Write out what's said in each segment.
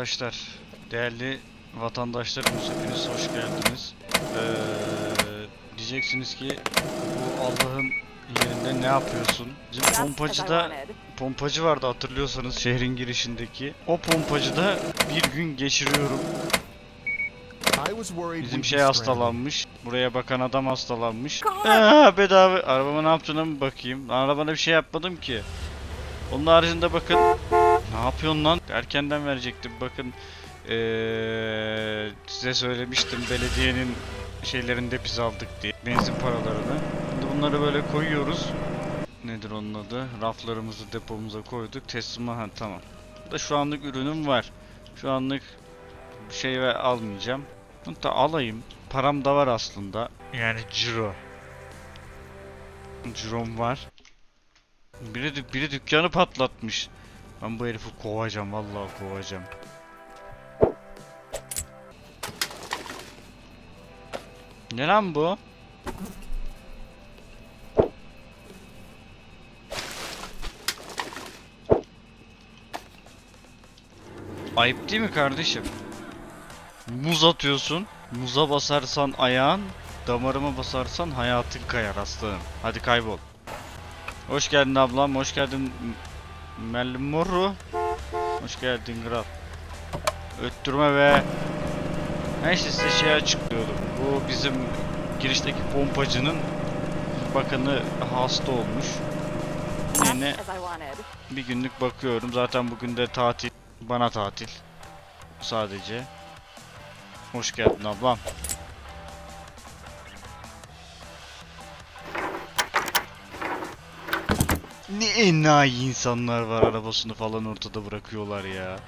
Arkadaşlar, değerli vatandaşlarımız hepiniz hoş geldiniz. Ee, diyeceksiniz ki bu Allah'ın yerinde ne yapıyorsun? Bizim pompacıda pompacı vardı hatırlıyorsanız şehrin girişindeki. O pompacıda bir gün geçiriyorum. Bizim şey hastalanmış. Buraya bakan adam hastalanmış. Aa, bedava. Arabama ne yaptığına mı bakayım? Arabana bir şey yapmadım ki. Onun haricinde bakın. Ne yapıyorsun lan? Erkenden verecektim. Bakın. Ee, size söylemiştim belediyenin şeylerinde biz aldık diye. Benzin paralarını. Şimdi bunları böyle koyuyoruz. Nedir onun adı? Raflarımızı depomuza koyduk. Teslima ha tamam. Da şu anlık ürünüm var. Şu anlık bir şey ve almayacağım. Hatta alayım. Param da var aslında. Yani ciro. Cirom var. Biri, dük- biri dükkanı patlatmış. Ben bu herifi kovacağım vallahi kovacağım. Ne lan bu? Ayıp değil mi kardeşim? Muz atıyorsun. Muza basarsan ayağın, damarıma basarsan hayatın kayar aslanım. Hadi kaybol. Hoş geldin ablam, hoş geldin M- Melmuru. Hoş geldin kral. Öttürme ve Neyse size şey açıklıyordum. Bu bizim girişteki pompacının bakanı hasta olmuş. Yine bir günlük bakıyorum. Zaten bugün de tatil. Bana tatil. Sadece. Hoş geldin ablam. Ne enayi insanlar var arabasını falan ortada bırakıyorlar ya.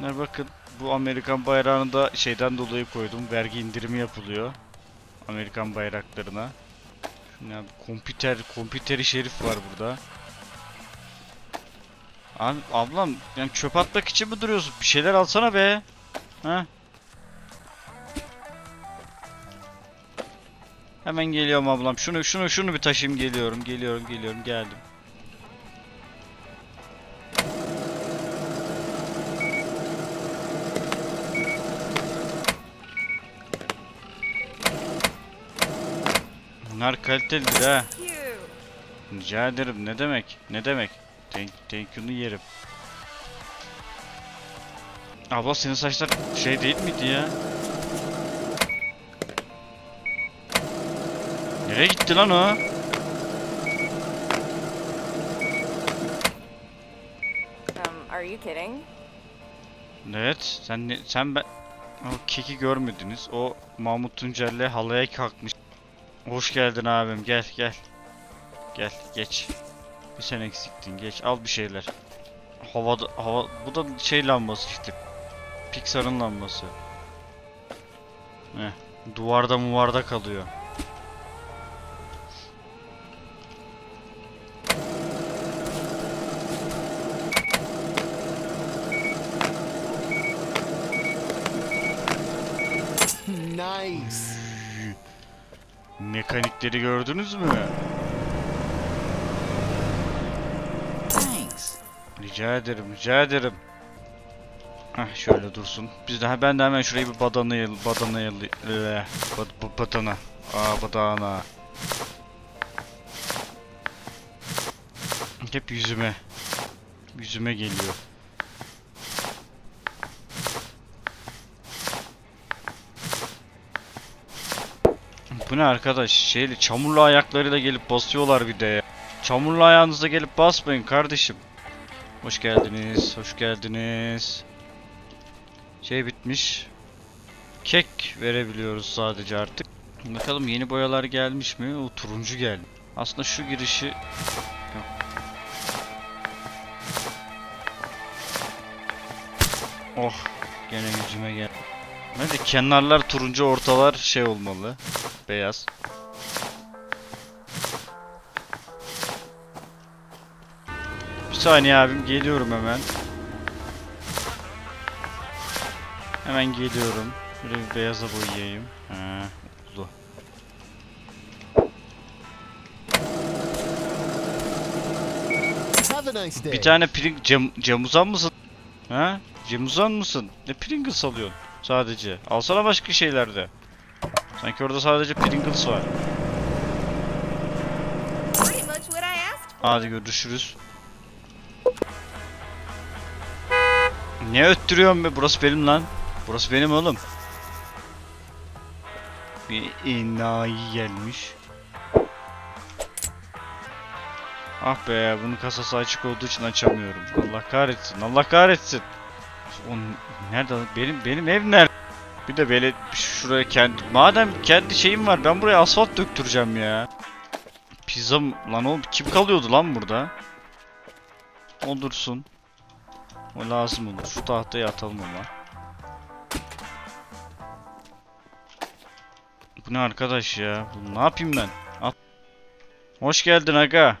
Ne bakın bu Amerikan bayrağını da şeyden dolayı koydum. Vergi indirimi yapılıyor. Amerikan bayraklarına. Ya kompüter, kompüteri şerif var burada. Abi ablam yani çöp atmak için mi duruyorsun? Bir şeyler alsana be. Ha? Hemen geliyorum ablam. Şunu şunu şunu bir taşıyayım geliyorum. Geliyorum geliyorum geldim. Bunlar kalitelidir ha. Rica ederim. Ne demek? Ne demek? Thank, thank you'nu yerim. Abla senin saçlar şey değil miydi ya? Nereye gitti lan o? Um, are you kidding? Evet, sen ne, sen ben o keki görmediniz. O Mahmut Tuncer'le halaya kalkmış. Hoş geldin abim. Gel gel. Gel geç. Bir sen eksiktin. Geç al bir şeyler. Havada hava bu da şey lambası işte. Pixar'ın lambası. Heh. Duvarda muvarda kalıyor. Nice. Mekanikleri gördünüz mü? Thanks. Rica ederim, rica ederim. Hah şöyle dursun. Biz de ben de hemen şurayı bir badanayıl, badanayıl, eee, bad, bu- badana. Aa badana. Hep yüzüme. Yüzüme geliyor. Bu ne arkadaş? Şeyli çamurlu ayaklarıyla gelip basıyorlar bir de ya. Çamurlu ayağınızda gelip basmayın kardeşim. Hoş geldiniz, hoş geldiniz. Şey bitmiş. Kek verebiliyoruz sadece artık. Bakalım yeni boyalar gelmiş mi? O turuncu geldi. Aslında şu girişi... Yok. Oh, gene yüzüme gel. Hadi kenarlar turuncu, ortalar şey olmalı. Beyaz. Bir saniye abim geliyorum hemen. Hemen geliyorum. Böyle bir beyaza boyayayım. Ha, oldu. Bir tane Pring cam, camuzan mısın? Ha? Camuzan mısın? Ne Pringles alıyorsun sadece? Alsana başka şeylerde. Sanki orada sadece Pringles var. Hadi görüşürüz. Ne öttürüyorsun be? Burası benim lan. Burası benim oğlum. Bir enayi gelmiş. Ah be bunun kasası açık olduğu için açamıyorum. Allah kahretsin. Allah kahretsin. O nerede? Benim benim ev nerede? Bir de böyle şuraya kendi madem kendi şeyim var ben buraya asfalt döktüreceğim ya. Pizza lan oğlum kim kalıyordu lan burada? O dursun. O lazım olur. Şu tahtaya atalım ama. Bu ne arkadaş ya? Bu ne yapayım ben? At. Hoş geldin aga.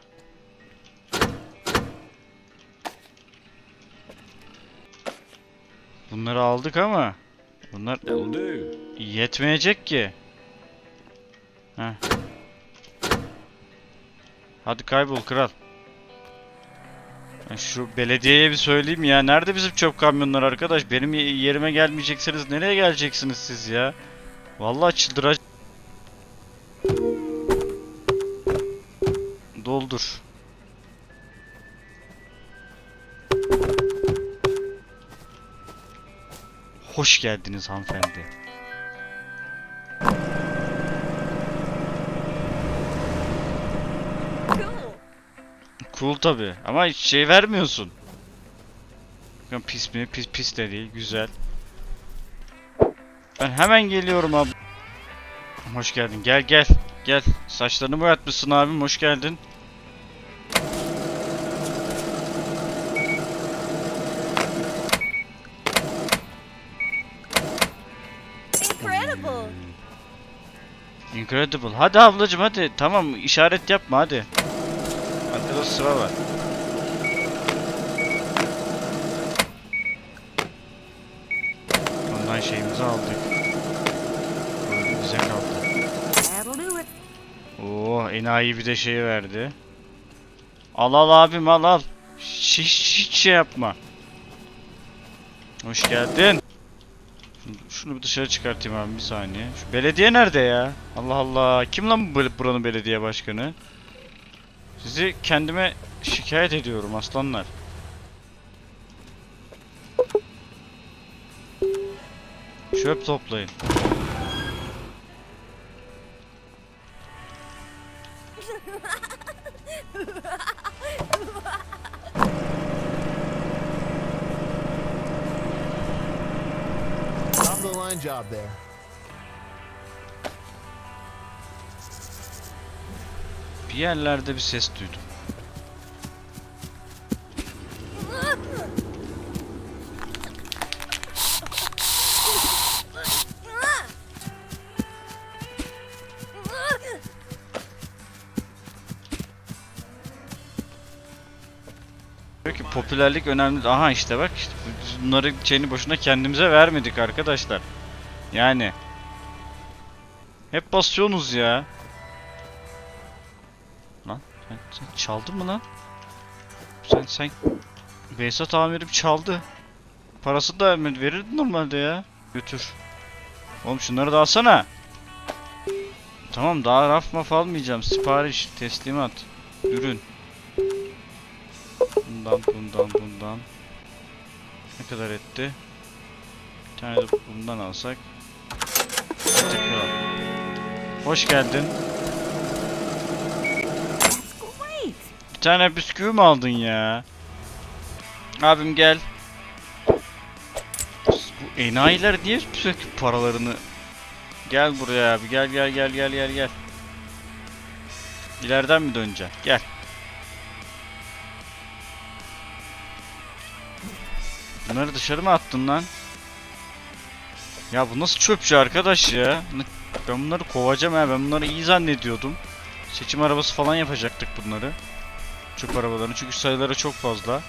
Bunları aldık ama bunlar yetmeyecek ki. Heh. Hadi kaybol kral. Şu belediyeye bir söyleyeyim ya. Nerede bizim çöp kamyonlar arkadaş? Benim ye- yerime gelmeyeceksiniz. Nereye geleceksiniz siz ya? Vallahi çıldıracağım. Hoş geldiniz hanımefendi. Cool. Tabi ama hiç şey vermiyorsun. Bakın pis mi? Pis pis de değil. Güzel. Ben hemen geliyorum abi. Hoş geldin. Gel gel. Gel. Saçlarını boyatmışsın abim. Hoş geldin. Incredible. Hadi ablacım hadi. Tamam işaret yapma hadi. Arkada sıra var. Ondan şeyimizi aldık. Böyle bize kaldı. Oo enayi bir de şey verdi. Al al abim al al. Hiç, hiç şey yapma. Hoş geldin. Şunu, bir dışarı çıkartayım abi bir saniye. Şu belediye nerede ya? Allah Allah. Kim lan bu buranın belediye başkanı? Sizi kendime şikayet ediyorum aslanlar. Çöp toplayın. Line job there. Bir yerlerde bir ses duydum. Diyor popülerlik önemli. Aha işte bak bunları şeyini boşuna kendimize vermedik arkadaşlar. Yani. Hep basıyorsunuz ya. Lan sen, sen çaldın mı lan? Sen sen Veysat amirim çaldı. Parası da vermedi. Verirdi normalde ya. Götür. Oğlum şunları da alsana. Tamam daha raf maf almayacağım. Sipariş, teslimat, ürün. Bundan, bundan, bundan. Ne kadar etti? Bir tane de bundan alsak. Hoş geldin. Bir tane bisküvi mi aldın ya? Abim gel. Bu enayiler niye sürekli paralarını... Gel buraya abi gel gel gel gel gel gel. İleriden mi döneceksin? Gel. Bunları dışarı mı attın lan? Ya bu nasıl çöpçü arkadaş ya? Ben bunları kovacağım ha. Ben bunları iyi zannediyordum. Seçim arabası falan yapacaktık bunları. Çöp arabalarını çünkü sayıları çok fazla.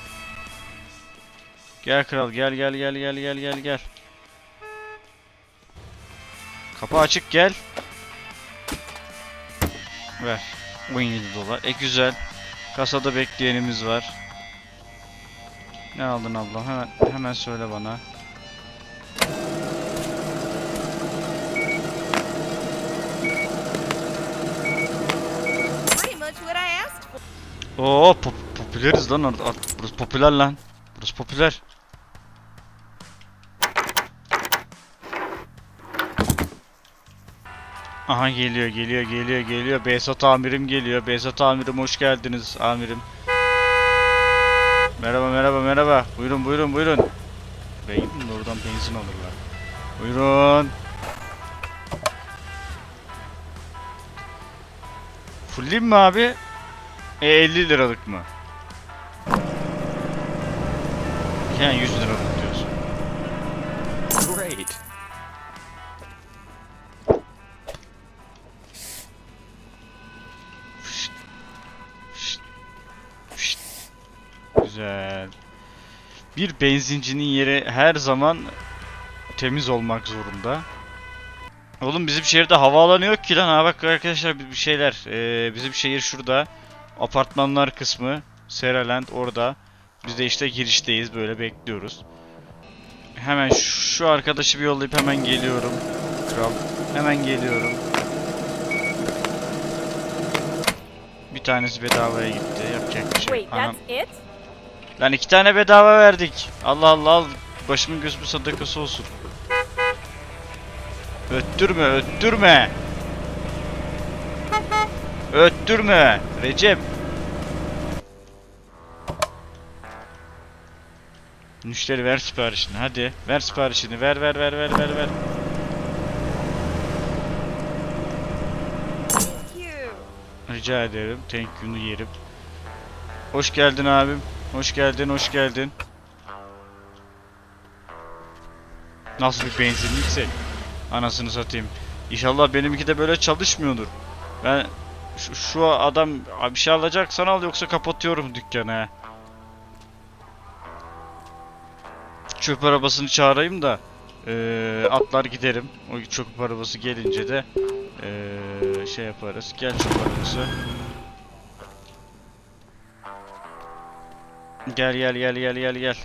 Gel kral gel gel gel gel gel gel gel. Kapı açık gel. Ver. 17 dolar. E güzel. Kasada bekleyenimiz var. Ne aldın ablam? Hemen hemen söyle bana. Oo pop- popüleriz lan ar- ar- burası popüler lan. Burası popüler. Aha geliyor geliyor geliyor geliyor. Behzat amirim geliyor. Behzat amirim hoş geldiniz amirim. Merhaba merhaba merhaba. Buyurun buyurun buyurun. Ben gidin de oradan benzin alırlar. Buyurun. Fulleyim mi abi? E 50 liralık mı? Yani 100 liralık diyorsun. Great. Güzel. Bir benzincinin yeri her zaman temiz olmak zorunda. Oğlum bizim şehirde havaalanı yok ki lan. Ha bak arkadaşlar bir şeyler. Ee, bizim şehir şurada. Apartmanlar kısmı. Seraland orada. Biz de işte girişteyiz böyle bekliyoruz. Hemen şu, arkadaşı bir yollayıp hemen geliyorum. Kral. Hemen geliyorum. Bir tanesi bedavaya gitti. Yapacak bir şey. Anam. Lan iki tane bedava verdik. Allah Allah al. Başımın gözümün sadakası olsun. Öttürme, öttürme. Öttürme. Recep. Müşteri ver siparişini hadi. Ver siparişini. Ver ver ver ver ver ver. Rica ederim. Thank you'nu yerim. Hoş geldin abim. Hoş geldin, hoş geldin. Nasıl bir benzinlikse. Anasını satayım. İnşallah benimki de böyle çalışmıyordur. Ben şu, şu adam bir şey alacaksan al yoksa kapatıyorum dükkanı. Çöp arabasını çağırayım da eee, atlar giderim. O çöp arabası gelince de eee, şey yaparız. Gel çöp arabası. Gel gel gel gel gel gel.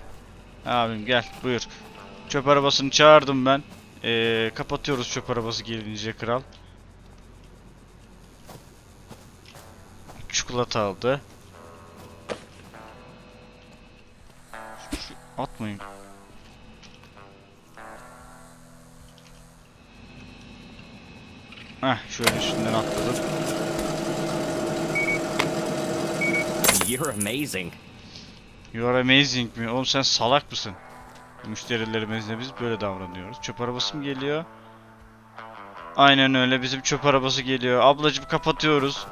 Abim gel buyur. Çöp arabasını çağırdım ben. Ee, kapatıyoruz çöp arabası gelince kral. Çikolata aldı. Şu- şu- atmayın. Heh şöyle üstünden atladım. You're amazing. You are amazing mi? Oğlum sen salak mısın? Müşterilerimizle biz böyle davranıyoruz. Çöp arabası mı geliyor? Aynen öyle. Bizim çöp arabası geliyor. Ablacım kapatıyoruz.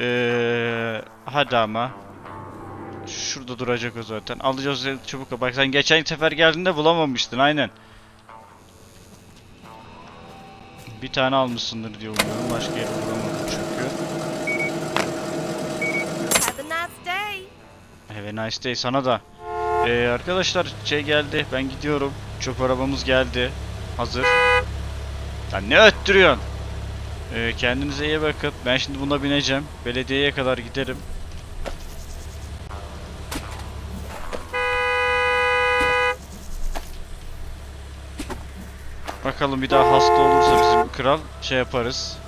Ee, hadi ama. Şurada duracak o zaten. Alacağız çabuk. Bak sen geçen sefer geldiğinde bulamamıştın. Aynen. Bir tane almışsındır diye umuyorum. Başka yere bulamadım çünkü. Have a nice day. Have a nice day sana da. Ee, arkadaşlar şey geldi. Ben gidiyorum. Çöp arabamız geldi. Hazır. Lan ne öttürüyorsun? Ee, kendinize iyi bakın. Ben şimdi buna bineceğim. Belediyeye kadar giderim. Bakalım bir daha hasta olursa bizim kral şey yaparız.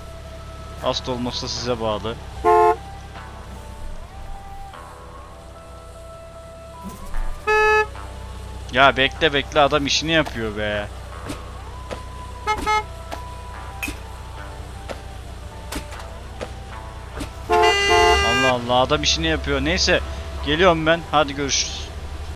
Hasta olmazsa size bağlı. Ya bekle bekle adam işini yapıyor be. Allah adam işini yapıyor. Neyse geliyorum ben. Hadi görüşürüz.